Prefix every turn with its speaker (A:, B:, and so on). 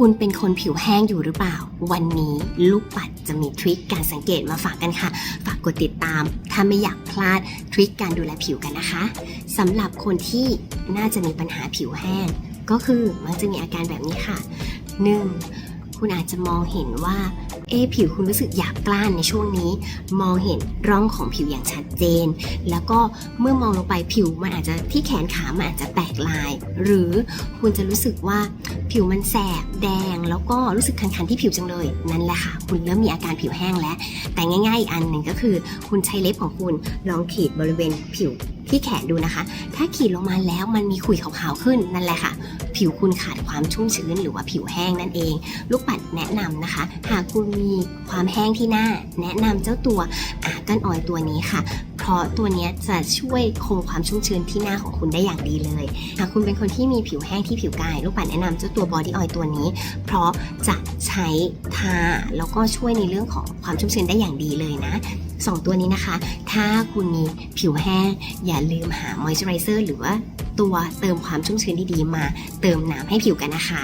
A: คุณเป็นคนผิวแห้งอยู่หรือเปล่า วันนี้ลูกปัดจะมีทริคการสังเกตมาฝากกันค่ะ ฝากกดติดตาม ถ้าไม่อยากพลาดทริคการดูแลผิวกันนะคะสำหรับคนที่น่าจะมีปัญหาผิวแห้ง ก็คือมักจะมีอาการแบบนี้ค่ะ 1. คุณอาจจะมองเห็นว่า เอผิวคุณรู้สึกหยาบกร้านในช่วงนี้ มองเห็นร่องของผิวอย่างชัดเจน แล้วก็เมื่อมองลงไปผิวมันอาจจะที่แขนขามันอาจจะแตกลาย หรือคุณจะรู้สึกว่าผิวมันแสบแดง แล้วก็รู้สึกคันๆที่ผิวจังเลย นั่นแหละค่ะ คุณเริ่มมีอาการผิวแห้งแล้ว แต่ง่ายๆอีกอันหนึ่งก็คือ คุณใช้เล็บของคุณลองขีดบริเวณผิวที่แขนดูนะคะ ถ้าขีดลงมาแล้วมันมีขุยขาวๆขึ้นนั่นแหละค่ะ ผิวคุณขาดความชุ่มชื้นหรือว่าผิวแห้งนั่นเอง ลูกปัดแนะนำนะคะ หากคุณมีความแห้งที่หน้า แนะนำเจ้าตัวอากันออยตัวนี้ค่ะ เพราะตัวนี้จะช่วยคงความชุ่มชื้นที่หน้าของคุณได้อย่างดีเลย หากคุณเป็นคนที่มีผิวแห้งที่ผิวกาย ลูกปัดแนะนำเจ้าตัวบอดี้ออยตัวนี้ เพราะจะใช้ทาแล้วก็ช่วยในเรื่องของความชุ่มชื้นได้อย่างดีเลยนะสองตัวนี้นะคะ ถ้าคุณมีผิวแห้ง อย่าลืมหามอยส์เจอไรเซอร์หรือว่า ตัวเติมความชุ่มชื้นดีๆมา เติมน้ำให้ผิวกันนะคะ